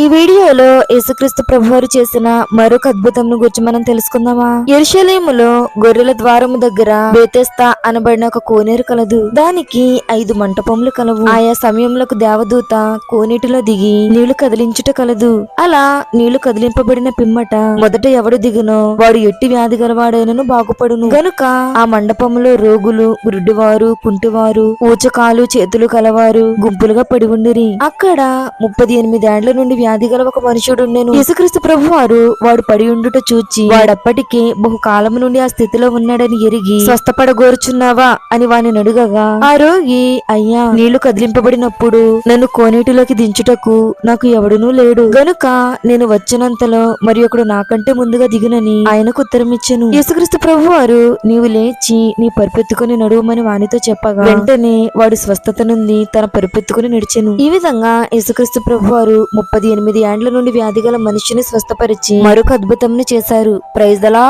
ఈ వీడియోలో యేసుక్రీస్తు ప్రభువారు చేసిన మరొక అద్భుతం గురించి మనం తెలుసుకుందామా? ఎరుషలేములో గొర్రెల ద్వారము దగ్గర బేతేస్తా అనబడిన ఒక కోనేరు కలదు. దానికి ఐదు మంటపములు కలవు. ఆయా సమయంలో దేవదూత కోనేటిలో దిగి నీళ్ళు కదిలించుట కలదు. అలా నీళ్ళు కదిలింపబడిన పిమ్మట మొదట ఎవడు దిగునో వాడు ఎట్టి వ్యాధి గలవాడైనను బాగుపడును. గనుక ఆ మండపములో రోగులు గురుడివారు కుంటివారు ఊచకాలు చేతులు కలవారు గుంపులుగా పడి ఉండిరి. అక్కడ ముప్పది ఎనిమిది ఏండ్ల నుండి వ్యాధి గల ఒక మనుషుడు ఉండెను. యేసుక్రీస్తు ప్రభు వారు వాడు పడి ఉండుట చూచి వాడప్పటికే బహుకాలము నుండి ఆ స్థితిలో ఉన్నాడని ఎరిగి స్వస్థపడగోరుచున్నావా అని వాని అడుగగా ఆ రోగి అయ్యా నీళ్ళు కదిలింపబడినప్పుడు నన్ను కోనేటిలోకి దించుటకు నాకు ఎవడునూ లేడు. గనుక నేను వచ్చినంతలో మరి ఒకడు నాకంటే ముందుగా దిగునని ఆయనకు ఉత్తరం ఇచ్చెను. యేసుక్రీస్తు ప్రభు వారు నీవు లేచి నీ పరిపెత్తుకుని నడువమని వానితో చెప్పగా వెంటనే వాడు స్వస్థత నుండి తన పరిపెత్తుకుని నడిచెను. ఈ విధంగా యేసుక్రీస్తు ప్రభు వారు ముప్పది ఎనిమిది ఏండ్ల నుండి వ్యాధి గల మనిషిని స్వస్థపరిచి మరొక అద్భుతం చేశారు. ప్రైజ్ దలా